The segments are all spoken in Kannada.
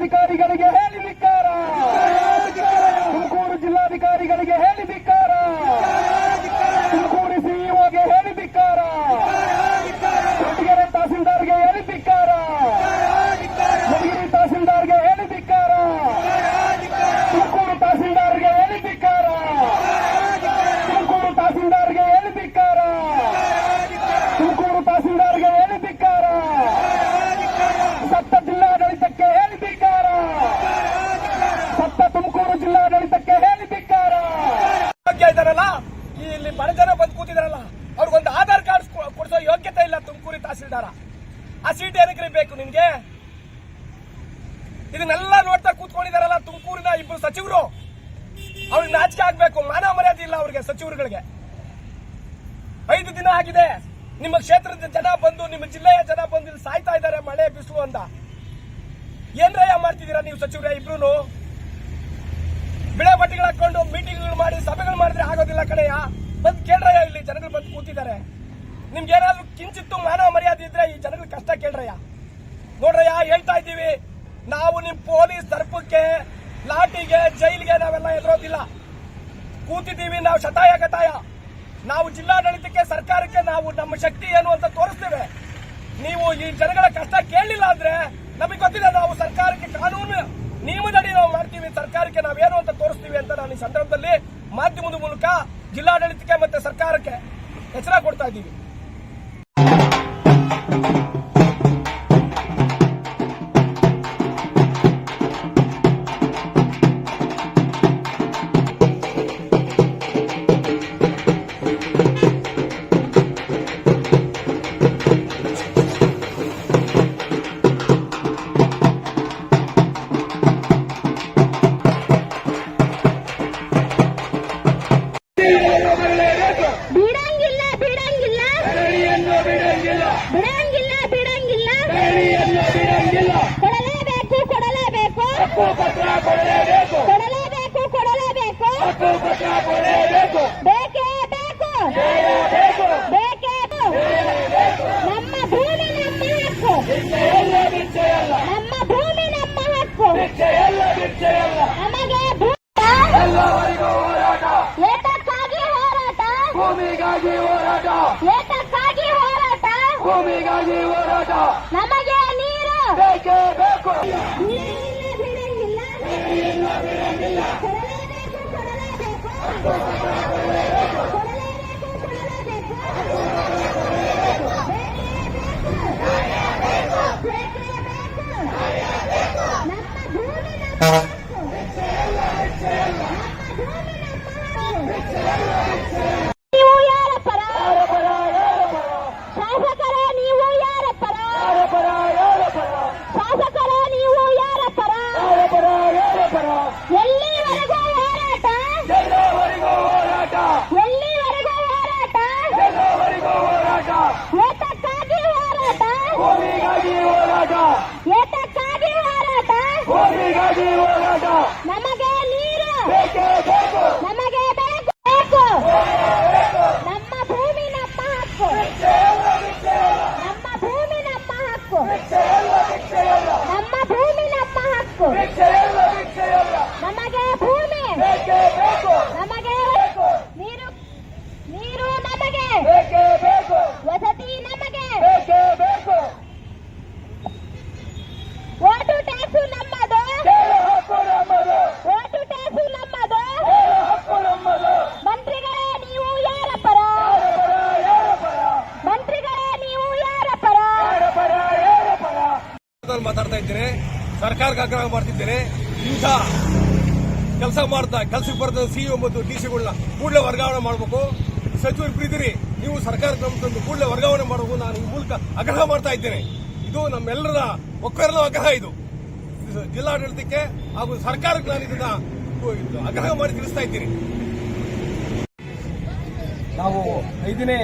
ಜಿಲ್ಲಾಧಿಕಾರಿಗಳಿಗೆ ಹೇಳಿ ಧಿಕ್ಕಾರ ತುಮಕೂರು ಜಿಲ್ಲಾಧಿಕಾರಿಗಳಿಗೆ ಹೇಳಿ ಧಿಕ್ಕಾರ ತುಮಕೂರು ಸಿಇಒಗೆ ಹೇಳಿ ಧಿಕ್ಕಾರ ಕೊಟ್ಟಿಗೆರೆ ತಹಸೀಲ್ದಾರ್ಗೆ ಹೇಳಿ ಧಿಕ್ಕಾರ ಯಲಗಿರಿ ತಹಸೀಲ್ದಾರ್ಗೆ ಹೇಳಿ ಧಿಕ್ಕಾರ ತುಮಕೂರು ತಹಸೀಲ್ದಾರ್ಗೆ ಹೇಳಿ ಧಿಕ್ಕಾರ ತುಮಕೂರು ತಹಸೀಲ್ದಾರ್ಗೆ ಹೇಳಿ ಧಿಕ್ಕಾರ ತುಮಕೂರು ತಹಸೀಲ್ದಾರ್ಗೆ ಹೇಳಿ ಧಿಕ್ಕಾರ ಸತ್ತ ಜಿಲ್ಲಾಡಳಿತಕ್ಕೆ ಹೇಳಿ ಧಿಕ್ಕಾರ ಸತ್ತ ತುಮಕೂರು ಜಿಲ್ಲಾಡಳಿತಕ್ಕೆ ಹೇಳಿ ಧಿಕ್ಕಾರ ಯೋಗ್ಯ ಇದಾರಲ್ಲ ಈ ಇಲ್ಲಿ ಬಡ ಜನ ಬಂದು ಕೂತಿದಾರಲ್ಲ ಅವ್ರಿಗೊಂದು ಆಧಾರ್ ಕಾರ್ಡ್ ಕೊಡಿಸೋ ಯೋಗ್ಯತೆ ಇಲ್ಲ ತುಮಕೂರಿ ತಹಸೀಲ್ದಾರ ಆ ಸೀಟ್ ಏನಕ್ಕೆ ಬೇಕು ನಿನ್ಗೆ? ಇದನ್ನೆಲ್ಲ ನೋಡ್ತಾ ಕೂತ್ಕೊಂಡಿದಾರಲ್ಲ ತುಮಕೂರಿನ ಇಬ್ಬರು ಸಚಿವರು. ಅವ್ರಿಗೆ ನಾಚಿಕೆ ಆಗ್ಬೇಕು ಮಾನ ಮರ್ಯಾದೆ ಇಲ್ಲ ಅವ್ರಿಗೆ ಸಚಿವರುಗಳಿಗೆ. ಐದು ದಿನ ಆಗಿದೆ, ನಿಮ್ಮ ಕ್ಷೇತ್ರದ ಜನ ಬಂದು, ನಿಮ್ಮ ಜಿಲ್ಲೆಯ ಜನ ಬಂದು ಇಲ್ಲಿ ಸಾಯ್ತಾ ಇದ್ದಾರೆ ಮಳೆ, ಬಿಸಿಲು ಅಂತ. ಏನ್ರಯ್ಯ ಮಾಡ್ತಿದ್ದೀರಾ ನೀವು ಸಚಿವರೇ ಇಬ್ರು ಬಿಳೆ ಬಟ್ಟೆಗಳು ಹಾಕೊಂಡು ಮೀಟಿಂಗ್ಗಳು ಮಾಡಿ, ಸಭೆಗಳು ಮಾಡಿದ್ರೆ ಆಗೋದಿಲ್ಲ ಕಡೆಯ ಬಂದು ಕೇಳ್ರಯ್ಯ ಇಲ್ಲಿ, ಜನಗಳು ಬಂದು ಕೂತಿದ್ದಾರೆ. ನಿಮ್ಗೆ ಏನಾದ್ರು ಕಿಂಚಿತ್ತು ಮಾನವ ಮರ್ಯಾದೆ ಇದ್ರೆ ಈ ಜನಗಳ ಕಷ್ಟ ಕೇಳ್ರಯ್ಯ ನೋಡ್ರಯ್ಯ ಹೇಳ್ತಾ ಇದ್ದೀವಿ. ನಾವು ನಿಮ್ ಪೊಲೀಸ್ ದರ್ಪಕ್ಕೆ ಲಾಟಿಗೆ ಜೈಲಿಗೆ ನಾವೆಲ್ಲ ಎದುರೋದಿಲ್ಲ. ಕೂತಿದ್ದೀವಿ ನಾವು ಶತಾಯ ಗತಾಯ ನಾವು ಜಿಲ್ಲಾಡಳಿತಕ್ಕೆ, ಸರ್ಕಾರಕ್ಕೆ ನಾವು ನಮ್ಮ ಶಕ್ತಿ ಏನು ಅಂತ ತೋರಿಸ್ತೇವೆ. ನೀವು ಈ ಜನಗಳ ಕಷ್ಟ ಕೇಳಲಿಲ್ಲ ಅಂದ್ರೆ ನಮಗೆ ಗೊತ್ತಿದೆ ನಾವು ಸರ್ಕಾರಕ್ಕೆ ಕಾನೂನು ನಿಯಮದಡಿ ನಾವು ಮಾಡ್ತೀವಿ. ಸರ್ಕಾರಕ್ಕೆ ನಾವೇನು ಅಂತ ತೋರಿಸ್ತೀವಿ ಅಂತ ನಾನು ಈ ಸಂದರ್ಭದಲ್ಲಿ ಮಾಧ್ಯಮದ ಮೂಲಕ ಜಿಲ್ಲಾಡಳಿತಕ್ಕೆ ಮತ್ತೆ ಸರ್ಕಾರಕ್ಕೆ ಎಚ್ಚರ ಕೊಡ್ತಾ ಇದ್ದೀವಿ. ಬಿಡಂಗಿಲ್ಲ. ಬಿಡಂಗಿಲ್ಲ ಕೊಡಲೇಬೇಕು ಕೊಡಲೇಬೇಕು. ಕೊಡಲೇಬೇಕು. ಕೊಡಲೇಬೇಕು ಬೇಕೇ ಬೇಕು. ಬೇಕೇ. ನಮ್ಮ ಭೂಮಿ ನಮ್ಮ ಹಕ್ಕು. ನಮ್ಮ ಭೂಮಿ ನಮ್ಮ ಹಕ್ಕು. ನಮಗೆ ಭೂಮಿ ಏತಕ್ಕಾಗಿ ಹೋರಾಟ? ಭೂಮಿಗಾಗಿ ಹೋರಾಟ. ಏತಕ್ಕಾಗಿ ಹೋರಾಟ ಭೂಮಿಗಾಗಿ ಹೋರಾಟ ನಮಗೆ ನೀರು ಬೇಕೇ ಬೇಕು ಬಿಡಂಗಿಲ್ಲ ಬಿಡಂಗಿಲ್ಲ ಕೊಡಲೇಬೇಕು ಕೊಡಲೇಬೇಕು ಕೊಡಲೇಬೇಕು ಕೊಡಲೇಬೇಕು ಬೇಕೇ ಬೇಕು. ನಮ್ಮ ಭೂಮಿ ನಮ್ಮ ಹಕ್ಕು. ನಮ್ಮ ಭೂಮಿ ನಮ್ಮ ಹಕ್ಕು. ನೀವು ಯಾರ ಪರ ಯಾರ ಪರ ಯಾರ ಪರ ಶಾಸಕರ ನೀವು ಯಾರ ಪರ ಯಾರ ಪರ ಯಾರ ಪರ ಶಾಸಕರ ನೀವು ಯಾರ ಪರ ಯಾರ ಪರ ಯಾರ ಪರ ಎಲ್ಲಿವರೆಗೂ ಹೋರಾಟ ಎಲ್ಲವರೆಗೂ ಹೋರಾಟ ಎಲ್ಲಿವರೆಗೂ ಹೋರಾಟ ಎಲ್ಲವರೆಗೂ ಹೋರಾಟ ಏತಕ್ಕಾಗಿ ಹೋರಾಟ ಭೂಮಿಗಾಗಿ ಹೋರಾಟ ಏತಕ್ಕಾಗಿ ಹೋರಾಟ ಭೂಮಿಗಾಗಿ ಹೋರಾಟ ನಮಗೆ ನೀರು ಬೇಕೇ ಬೇಕು ನಮಗೆ ಬೇಕು ಬೇಕು ನಮ್ಮ ಭೂಮಿ ನಮ್ಮ ಹಕ್ಕು ನಮ್ಮ ಭೂಮಿ ನಮ್ಮ ಹಕ್ಕು ನಮ್ಮ ಭೂಮಿ ನಮ್ಮ ಹಕ್ಕು ಭಿಕ್ಷೆಯಲ್ಲ ಭಿಕ್ಷೆಯಲ್ಲ ನಮಗೆ ಭೂಮಿ ಬೇಕೇ ಬೇಕು ನಮಗೆ ನೀರು ನೀರು ನಮಗೆ ಬೇಕೇ ಬೇಕು ವಸತಿ ನಮಗೆ ಬೇಕೇ ಬೇಕು ಓಟು ಟ್ಯಾಕ್ಸು ನಮ್ಮದು ಕೇಳ ಹಕ್ಕು ನಮ್ಮದು ಓಟು ಟ್ಯಾಕ್ಸು ನಮ್ಮದು ಕೇಳ ಹಕ್ಕು ನಮ್ಮದು ಮಂತ್ರಿಗಳೇ ನೀವು ಯಾರ ಪರ ಯಾರ ಪರ ಯಾರ ಪರ ಮಂತ್ರಿಗಳೇ ನೀವು ಯಾರ ಪರ ಯಾರ ಪರ ಯಾರ ಪರ ನಾನು ಮಾತಾಡ್ತಾ ಇದ್ದೇನೆ ಸರ್ಕಾರಕ್ಕೆ ಆಗ್ರಹ ಮಾಡ್ತಿದ್ದೇನೆ. ಇಂಥ ಕೆಲಸ ಮಾಡ್ತಾ, ಕೆಲಸಕ್ಕೆ ಬರ್ತಾ ಸಿಇಒ ಮತ್ತು ಡಿ ಸಿಗಳನ್ನ ಕೂಡಲೇ ವರ್ಗಾವಣೆ ಮಾಡಬೇಕು. ಸಚಿವರು ಪ್ರೀತಿರಿ, ನೀವು ಸರ್ಕಾರ ಕಮ್ಮಿಸಿಕೊಂಡು ಕೂಡಲೇ ವರ್ಗಾವಣೆ ಮಾಡಬೇಕು. ನಾನು ಈ ಮೂಲಕ ಆಗ್ರಹ ಮಾಡ್ತಾ ಇದ್ದೇನೆ. ಇದು ನಮ್ಮೆಲ್ಲರ ಒಕ್ಕರನ ಆಗ್ರಹ ಇದು. ಜಿಲ್ಲಾಡಳಿತಕ್ಕೆ ಹಾಗೂ ಸರ್ಕಾರಕ್ಕೆ ನಾನು ಇದನ್ನ ಆಗ್ರಹ ಮಾಡಿ ತಿಳಿಸ್ತಾ ಇದ್ದೀನಿ. ನಾವು ಐದನೇ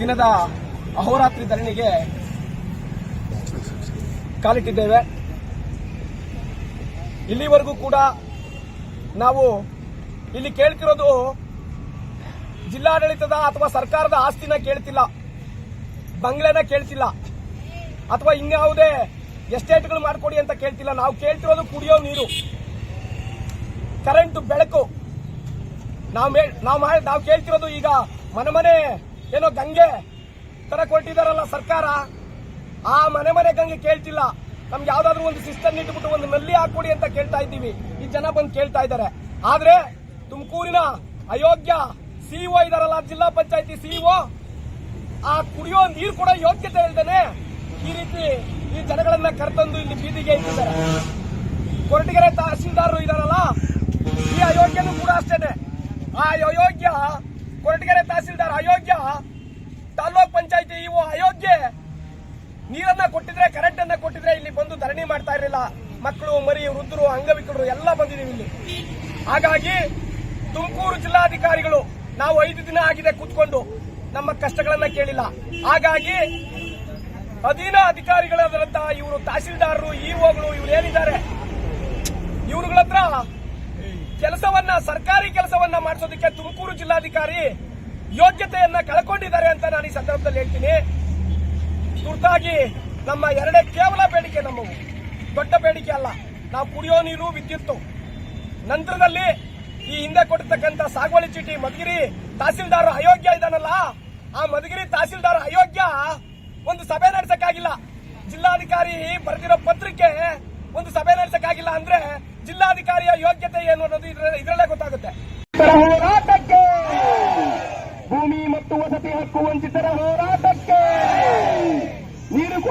ದಿನದ ಅಹೋರಾತ್ರಿ ಧರಣಿಗೆ ಕಾಲಿಟ್ಟಿದ್ದೇವೆ. ಇಲ್ಲಿವರೆಗೂ ಕೂಡ ನಾವು ಇಲ್ಲಿ ಕೇಳ್ತಿರೋದು ಜಿಲ್ಲಾಡಳಿತದ ಅಥವಾ ಸರ್ಕಾರದ ಆಸ್ತಿನ ಕೇಳ್ತಿಲ್ಲ, ಬಂಗ್ಲೆನ ಕೇಳ್ತಿಲ್ಲ, ಅಥವಾ ಇನ್ಯಾವುದೇ ಎಸ್ಟೇಟ್ಗಳು ಮಾಡಿಕೊಡಿ ಅಂತ ಕೇಳ್ತಿಲ್ಲ. ನಾವು ಕೇಳ್ತಿರೋದು ಕುಡಿಯೋ ನೀರು, ಕರೆಂಟ್, ಬೆಳಕು. ನಾವು ನಾವು ನಾವು ಕೇಳ್ತಿರೋದು ಈಗ ಮನೆ ಮನೆ ಏನೋ ಗಂಗೆ ತರ ಕೊಟ್ಟಿದಾರಲ್ಲ ಸರ್ಕಾರ. ಆ ಮನೆ ಮನೆ ಗಂಗೆ ಕೇಳ್ತಿಲ್ಲ. ನಮ್ಗೆ ಯಾವ್ದಾದ್ರು ಒಂದು ಸಿಸ್ಟಮ್ ಇಟ್ಟುಬಿಟ್ಟು ಒಂದು ನಲ್ಲಿ ಹಾಕೊಡಿ ಅಂತ ಕೇಳ್ತಾ ಇದ್ದೀವಿ. ಈ ಜನ ಬಂದು ಕೇಳ್ತಾ ಇದ್ದಾರೆ. ಆದ್ರೆ ತುಮಕೂರಿನ ಅಯೋಗ್ಯ ಸಿಇಒ ಇದಾರಲ್ಲ, ಜಿಲ್ಲಾ ಪಂಚಾಯತಿ ಸಿಇಒ ಆ ಕುಡಿಯೋ ನೀರು ಕೂಡ ಯೋಗ್ಯತೆ ಇಲ್ದೇನೆ ಈ ರೀತಿ ಈ ಜನಗಳನ್ನ ಕರೆತಂದು ಇಲ್ಲಿ ಬೀದಿಗೆ ಇಟ್ಟಿದ್ದಾರೆ. ಕೊರಟಗೆರೆ ತಹಸೀಲ್ದಾರರು ಇದಾರಲ್ಲ, ಈ ಅಯೋಗ್ಯನು ಕೂಡ ಅಷ್ಟೇನೆ ಆ ಅಯೋಗ್ಯ, ಕೊರಟಗೆರೆ ತಹಸೀಲ್ದಾರ್ ಅಯೋಗ್ಯ, ತಾಲೂಕ್ ಪಂಚಾಯತಿ ಇವು ಅಯೋಗ್ಯ ನೀರನ್ನ ಕೊಟ್ಟಿದ್ರೆ ಕರೆಂಟ್ ಅನ್ನ ಕೊಟ್ಟಿದ್ರೆ ಇಲ್ಲಿ ಬಂದು ಧರಣಿ ಮಾಡ್ತಾ ಇರಲಿಲ್ಲ. ಮಕ್ಕಳು, ಮರಿ, ವೃದ್ಧರು, ಅಂಗವಿಕಲರು ಎಲ್ಲ ಬಂದಿದ್ದೀವಿ ಇಲ್ಲಿ. ಹಾಗಾಗಿ ತುಮಕೂರು ಜಿಲ್ಲಾಧಿಕಾರಿಗಳು ನಾವು ಐದು ದಿನ ಆಗಿದೆ ಕೂತ್ಕೊಂಡು ನಮ್ಮ ಕಷ್ಟಗಳನ್ನ ಕೇಳಿಲ್ಲ. ಹಾಗಾಗಿ ಅಧೀನ ಅಧಿಕಾರಿಗಳಾದಂತಹ ಇವರು ತಹಸೀಲ್ದಾರರು, ಇಒಗಳು ಇವ್ರು ಏನಿದ್ದಾರೆ? ಇವ್ರುಗಳ ಹತ್ರ ಕೆಲಸವನ್ನ, ಸರ್ಕಾರಿ ಕೆಲಸವನ್ನ ಮಾಡಿಸೋದಕ್ಕೆ ತುಮಕೂರು ಜಿಲ್ಲಾಧಿಕಾರಿ ಯೋಗ್ಯತೆಯನ್ನ ಕಳ್ಕೊಂಡಿದ್ದಾರೆ ಅಂತ ನಾನು ಈ ಸಂದರ್ಭದಲ್ಲಿ ಹೇಳ್ತೀನಿ. ತುರ್ತಾಗಿ ನಮ್ಮ ಎರಡೇ ಕೇವಲ ಬೇಡಿಕೆ ನಮ್ಮವು. ದೊಡ್ಡ ಬೇಡಿಕೆ ಅಲ್ಲ. ನಾವು ಕುಡಿಯೋ ನೀರು, ವಿದ್ಯುತ್. ನಂತರದಲ್ಲಿ ಈ ಹಿಂದೆ ಕೊಟ್ಟಿರ್ತಕ್ಕಂಥ ಸಾಗುವಳಿ ಚೀಟಿ ಮಧುಗಿರಿ ತಹಸೀಲ್ದಾರ್ ಅಯೋಗ್ಯ ಇದಾನಲ್ಲ ಆ ಮಧುಗಿರಿ ತಹಸೀಲ್ದಾರ್ ಅಯೋಗ್ಯ ಒಂದು ಸಭೆ ನಡೆಸಕ್ಕಾಗಿಲ್ಲ. ಜಿಲ್ಲಾಧಿಕಾರಿ ಬರೆದಿರೋ ಪತ್ರಿಕೆ ಒಂದು ಸಭೆ ನಡೆಸಕ್ಕಾಗಿಲ್ಲ ಅಂದ್ರೆ ಜಿಲ್ಲಾಧಿಕಾರಿಯ ಯೋಗ್ಯತೆ ಏನು ಅನ್ನೋದು ಇದರಲ್ಲೇ ಗೊತ್ತಾಗುತ್ತೆ. ಭೂಮಿ ಮತ್ತು ವಸತಿ ಹಕ್ಕು ವಂಚಿತರ ಹೋರಾಟಕ್ಕೆ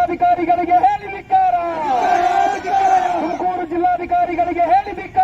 ಜಿಲ್ಲಾಧಿಕಾರಿಗಳಿಗೆ ಹೇಳಿ ಧಿಕ್ಕಾರ. ತುಮಕೂರು ಜಿಲ್ಲಾಧಿಕಾರಿಗಳಿಗೆ ಹೇಳಿ ಧಿಕ್ಕಾರ.